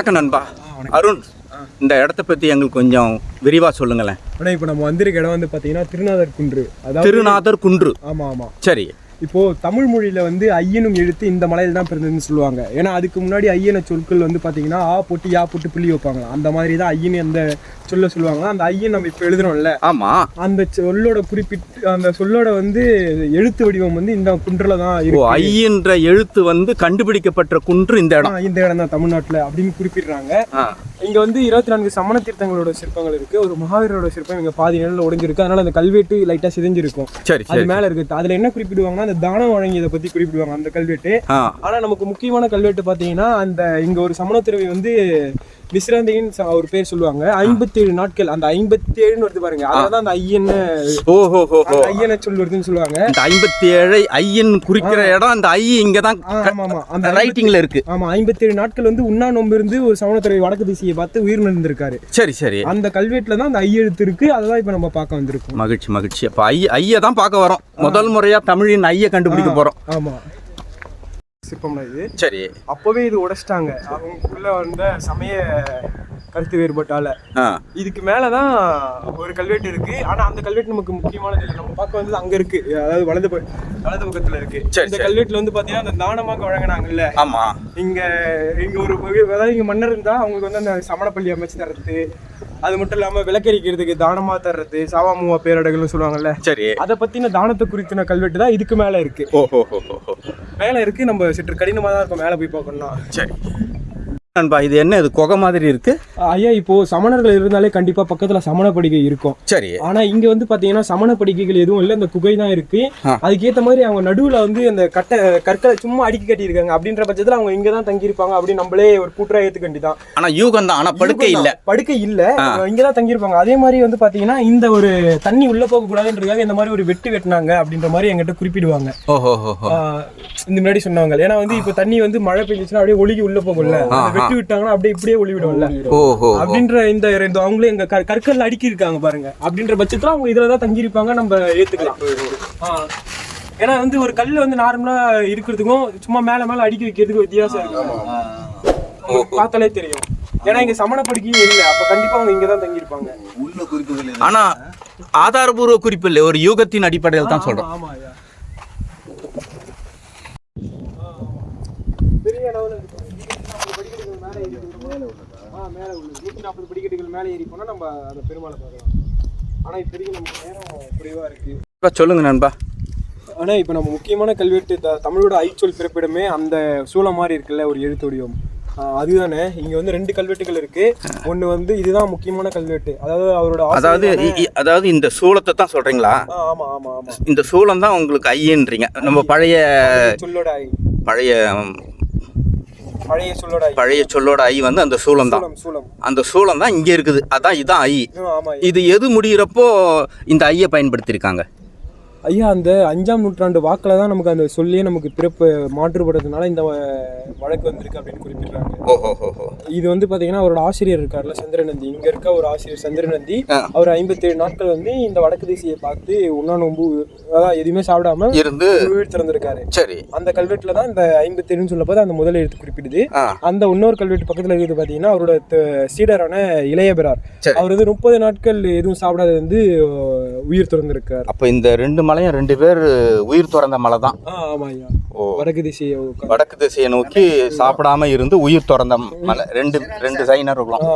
வணக்கம் நண்பா. அருண் இந்த இடத்த பற்றி எங்களுக்கு கொஞ்சம் விரிவாக சொல்லுங்களேன். ஆனால் இப்போ நம்ம வந்திருக்க இடம் வந்து பார்த்தீங்கன்னா திருநாதர் குன்று. அதாவது திருநாதர் குன்று. ஆமாம் ஆமாம் சரி. இப்போ தமிழ் மொழியில வந்து ஐயனும் எழுத்து இந்த மலையில தான் பிறந்ததுன்னு சொல்லுவாங்க. ஏன்னா அதுக்கு முன்னாடி ஐயன சொற்கள் வந்து பாத்தீங்கன்னா ஆ போட்டு யா போட்டு புள்ளி வைப்பாங்க அந்த மாதிரி தான் ஐயன் அந்த சொல்ல சொல்லுவாங்க. அந்த ஐயன் நம்ம இப்போ எழுதுறோம்ல. ஆமாம் அந்த சொல்லோட குறிப்பிட்டு அந்த சொல்லோட வந்து எழுத்து வடிவம் வந்து இந்த குன்றுல தான் ஓ இருக்கு. ஐயன்ற எழுத்து வந்து கண்டுபிடிக்கப்பட்ட குன்று இந்த இடம். இந்த இடம் தான் தமிழ்நாட்டுல அப்படின்னு குறிப்பிடுறாங்க. இங்க வந்து இருபத்தி நான்கு சமண தீர்த்தங்களோட சிற்பங்கள் இருக்கு. ஒரு மகாவீரோட சிற்பம் இங்க பாதி நிலையில உடைஞ்சிருக்கு அதனால அந்த கல்வெட்டு லைட்டா சிதைஞ்சிருக்கும். சரி அது மேல இருக்கு அதுல என்ன குறிப்பிடுவாங்கன்னா அந்த தானம் வழங்கியதை பத்தி குறிப்பிடுவாங்க அந்த கல்வெட்டு. ஆ. ஆனா நமக்கு முக்கியமான கல்வெட்டு பாத்தீங்கன்னா அந்த இங்க ஒரு சமணத்துறவி வந்து விசிராந்தின்னு ஒரு பேர் சொல்லுவாங்க. ஐம்பத்தேழு நாட்கள் அந்த ஐம்பத்தேழுன்னு வருது பாருங்க. அதான் அந்த ஐயன் ஓஹோ ஹோ ஹோ ஐயனை சொல் வருதுன்னு சொல்லுவாங்க. இந்த ஐம்பத்தி ஏழை ஐயன் குறிக்கிற இடம் அந்த ஐ இங்கே தான் ஆமா அந்த ரைட்டிங்கில் இருக்கு. ஆமா ஐம்பத்தேழு நாட்கள் வந்து உண்ணா நோம்பு இருந்து ஒரு சமணத்துறவி வடக்கு திசையை பார்த்து உயிர் இருந்திருக்காரு சரி சரி. அந்த கல்வெட்டுல தான் அந்த ஐயெழுத்து இருக்கு அததான் இப்ப நம்ம பார்க்க வந்திருக்கோம். மகிழ்ச்சி மகிழ்ச்சி. அப்போ ஐய ஐயை தான் பார்க்க வரோம். முதல் முறையாக தமிழின் ஐயை கண்டுபிடிக்க போகிறோம் ஆமா. சிற்பம்னா இது. சரி. அப்பவே இது உடைச்சிட்டாங்க. அவங்களுக்குள்ள வந்த சமய கருத்து வேறுபாட்டால. இதுக்கு மேலதான் ஒரு கல்வெட்டு இருக்கு. ஆனா அந்த கல்வெட்டு நமக்கு முக்கியமானது இல்லை நம்ம பார்க்க வந்தது அங்க இருக்கு. அதாவது வலது வலது பக்கத்துல இருக்கு. இந்த. கல்வெட்டுல வந்து பாத்தீங்கன்னா அந்த தானமாக வழங்கினாங்கல்ல. ஆமாம் இங்க இங்க ஒரு அதாவது இங்க மன்னர் இருந்தா அவங்களுக்கு வந்து அந்த சமணப்பள்ளி அமைச்சு தர்றது அது மட்டும் இல்லாம விளக்கரிக்கிறதுக்கு தானமா தர்றது சாவாமுவா பேரடைகள்னு சொல்லுவாங்கல்ல? சரி. அதை பத்தின தானத்தை குறித்தின கல்வெட்டு தான் இதுக்கு மேல இருக்கு. ஹோ மேல இருக்கு நம்ம சற்று கடினமா தான் இருக்கும். மேல போய் பார்க்கணும்னா. சரி. நண்பா இது என்ன? இது குகை மாதிரி இருக்கு? ஐயா இப்போ சமணர்கள் இருந்தாலே கண்டிப்பா பக்கத்துல சமண படுகை இருக்கும். சரி. ஆனா இங்க வந்து பாத்தீங்கன்னா சமண படுகைகள் எதுவும் இல்ல இந்த குகை தான் இருக்கு. அதுக்கேத்த மாதிரி அவங்க நடுவுல வந்து அந்த கட்டை கற்களை சும்மா அடுக்கி கட்டியிருக்காங்க. அப்படின்ற பட்சத்துல அவங்க இங்க தான் தங்கியிருப்பாங்க அப்படின்னு நம்மளே ஒரு கூட்டுறா ஏத்துக்க வேண்டியதான் ஆனா யூகம் தான். ஆனா படுக்கை இல்ல. படுக்கை இல்ல. இங்க தான் தங்கியிருப்பாங்க. அதே மாதிரி வந்து பாத்தீங்கன்னா இந்த ஒரு தண்ணி உள்ள போக கூடாதுன்றதுக்காக இந்த மாதிரி ஒரு வெட்டு வெட்டினாங்க அப்படின்ற மாதிரி எங்கிட்ட குறிப்பிடுவாங்க. இந்த முன்னாடி சொன்னவங்க. ஏன்னா வந்து இப்போ தண்ணி வந்து மழை பெஞ்சிச்சுன்னா அப்படியே ஒழுகி உள்ள போகும்ல. அந்த வெட்டி விட்டாங்கன்னா அப்படியே இப்படியே ஒளி விடும்ல ஓஹோ. அப்படின்ற இந்த இந்த அவங்களே எங்க கற்கள் அடுக்கி இருக்காங்க பாருங்க. அப்படின்ற பட்சத்துல அவங்க இதுல தான் தங்கியிருப்பாங்க நம்ம ஏத்துக்கலாம். ஆ. ஏன்னா வந்து ஒரு கல்ல வந்து நார்மலா இருக்கிறதுக்கும் சும்மா மேல மேல அடுக்கி வைக்கிறதுக்கும் வித்தியாசம் இருக்கு. பார்த்தாலே தெரியும். ஏன்னா இங்க சமண படுக்கையும் இல்லை. அப்ப கண்டிப்பா அவங்க இங்க தான் தங்கியிருப்பாங்க ஆனா ஆதாரபூர்வ குறிப்பு இல்லை. ஒரு யூகத்தின் அடிப்படையில் தான் சொல்றோம் ஆமா ஐயா பெரிய அளவுல இருக்கு. நூத்தி நாற்பது படிக்கட்டுகள் மேலே ஏறி போனோம். ஆ, நூத்தி நாற்பது படிக்கட்டுகள் மேலே ஏறி போனா நம்ம அந்த பெருமாளை பார்க்கலாம். ஆனா இப்போதைக்கு நமக்கு நேரம் குறைவா இருக்கு. இப்ப சொல்லுங்க நண்பா. ஆனா இப்போ நம்ம முக்கியமான கல்வெட்டு த- தமிழோட ஐச்சொல் பிறப்பிடமே அந்த சூளம் மாதிரி இருக்குல்ல ஒரு எழுத்து வடிவம். அதுதானே. இங்க வந்து ரெண்டு கல்வெட்டுகள் இருக்கு. ஒண்ணு வந்து இதுதான் முக்கியமான கல்வெட்டு. அதாவது அவரோட அதாவது அதாவது இந்த சூளத்தை தான் சொல்றீங்களா? ஆமா ஆமா ஆமா. இந்த சூளம் தான் உங்களுக்கு ஐயன்றீங்க நம்ம பழைய சொல்லோட ஐ. பழைய பழைய சொல்லோட பழைய சொல்லோட ஐ வந்து அந்த சூளம் தான் அந்த சூளம் தான் இங்க இருக்குது. அதான் இதான் ஐ. இது எது முடிகிறப்போ இந்த ஐயை பயன்படுத்தியிருக்காங்க. ஐயா அந்த அஞ்சாம் நூற்றாண்டு வாக்கில் தான் நமக்கு அந்த சொல்லியே நமக்கு பிறப்பு மாற்றுப்படுறதுனால இந்த வழக்கு வந்திருக்கு அப்படின்னு குறிப்பிடுறாங்க. இது வந்து பாத்தீங்கன்னா அவரோட ஆசிரியர் இருக்கார்ல சந்திரநந்தி. இங்க இருக்க ஒரு ஆசிரியர் சந்திரநந்தி. அவர் ஐம்பத்தேழு நாட்கள் வந்து இந்த வடக்கு திசையை பார்த்து உண்ணா நோம்பு அதான் எதுவுமே சாப்பிடாம இருந்து உயிர் திறந்திருக்காரு. சரி. அந்த கல்வெட்டுல தான் இந்த ஐம்பத்தேழுன்னு சொல்லப்போது அந்த முதல் எழுத்து குறிப்பிடுது. அந்த இன்னொரு கல்வெட்டு பக்கத்துல இருக்குது பாத்தீங்கன்னா அவரோட சீடரான இளையபிரார். அவர் வந்து முப்பது நாட்கள் எதுவும் சாப்பிடாத வந்து உயிர் திறந்திருக்கார். அப்போ இந்த ரெண்டு மலையும் ரெண்டு பேர் உயிர் துறந்த மலை தான் வடக்கு திசையை வடக்கு திசையை நோக்கி சாப்பிடாம இருந்து உயிர் துறந்த மலை. ரெண்டு ரெண்டு சைனர் இருக்கலாம்.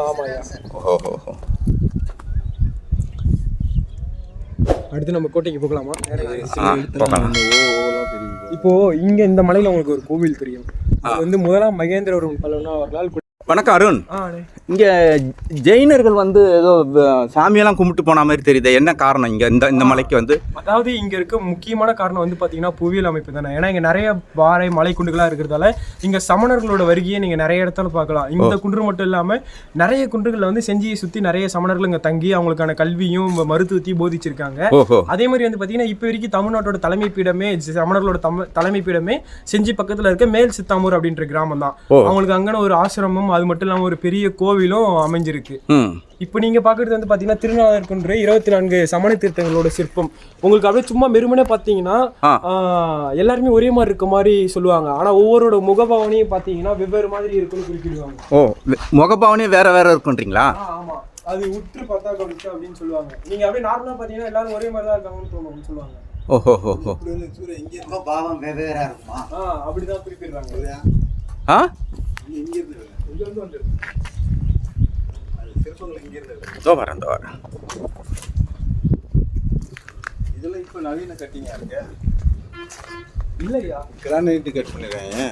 ஓஹோ. அடுத்து நம்ம கோட்டைக்கு போகலாமா? இப்போ இங்க இந்த மலையில உங்களுக்கு ஒரு கோவில் தெரியும். அது வந்து முதலாம் மகேந்திரவர்மன் பல்லவனா அவர்களால் வணக்கம் அருண். இங்க ஜெயினர்கள் வந்து ஏதோ சாமியெல்லாம் கும்பிட்டு போன மாதிரி தெரியுது. என்ன காரணம் இங்க இந்த இந்த மலைக்கு வந்து? அதாவது இங்க இருக்க முக்கியமான காரணம் வந்து பாத்தீங்கன்னா புவியியல் அமைப்பு தானே. ஏன்னா இங்க நிறைய பாறை மலை குன்றுகளா இருக்கிறதால இங்க சமணர்களோட வருகையை நீங்க நிறைய இடத்துல பார்க்கலாம். இந்த குன்று மட்டும் இல்லாம நிறைய குன்றுகள்ல வந்து செஞ்சியை சுத்தி நிறைய சமணர்கள் இங்க தங்கி அவங்களுக்கான கல்வியும் மருத்துவத்தையும் போதிச்சிருக்காங்க. அதே மாதிரி வந்து பாத்தீங்கன்னா இப்போ வரைக்கும் தமிழ்நாட்டோட தலைமை பீடமே சமணர்களோட தம தலைமை பீடமே செஞ்சி பக்கத்துல இருக்க மேல் சித்தாமூர் அப்படின்ற கிராமம் தான். அவங்களுக்கு அங்கன ஒரு ஆசிரமம் அது மட்டும் இல்லாம ஒரு பெரிய கோவிலும் அமைஞ்சிருக்கு. இப்போ நீங்க பாக்குறது வந்து பாத்தீங்கன்னா திருநாளர் குன்று இருபத்தி நான்கு சமண தீர்த்தங்களோட சிற்பம். உங்களுக்கு அப்படியே சும்மா வெறுமனே. ஆஹ், எல்லாருமே ஒரே மாதிரி இருக்க மாதிரி சொல்லுவாங்க. ஆனா ஒவ்வொருட முகபாவனையும் பாத்தீங்கன்னா வெவ்வேறு மாதிரி இருக்குன்னு குறிப்பிடுவாங்க. ஓ வெ- முகபாவனே வேற வேற இருக்குன்றீங்களா ஆ, ஆமா. அது உற்று பார்த்தா கவனிச்சு அப்படின்னு சொல்லுவாங்க. நீங்க அப்படியே நார்மலா பாத்தீங்கன்னா எல்லாரும் ஒரே மாதிரி தான் இருக்காங்கன்னு தோணும்னு சொல்லுவாங்க. ஓஹோ ஹோ பாவம் வெவ்வேறா இருக்குமா? ஆ அப்படிதான் குறிப்பிடுறாங்க. ஆ? இதோ வரேன் இதோ வரேன் இதுல இப்ப நவீன கட்டிங்கா இருக்கு? இல்லையா? கிரானைட் கட் பண்ணிருக்காங்க.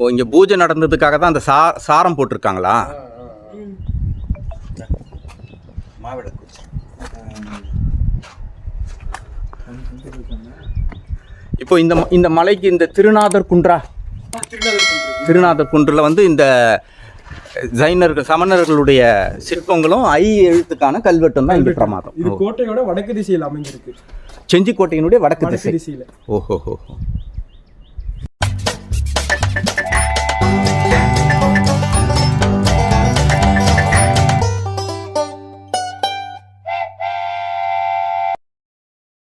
ஓ இங்கே பூஜை நடந்ததுக்காக தான் அந்த சா சாரம் போட்டிருக்காங்களா? மாவிளக்கு. இப்போ இந்த இந்த மலைக்கு இந்த திருநாதர் குன்றா? திருநாதர் குன்றில் வந்து இந்த ஜைனர்கள் சமணர்களுடைய சிற்பங்களும் ஐ எழுத்துக்கான கல்வெட்டும் தான் இங்கே பிரமாதம். இது கோட்டையோட வடக்கு திசையில் அமைஞ்சிருக்கு. செஞ்சிக்கோட்டையினுடைய வடக்கு வடக்கு திசை திசையில. ஓஹோ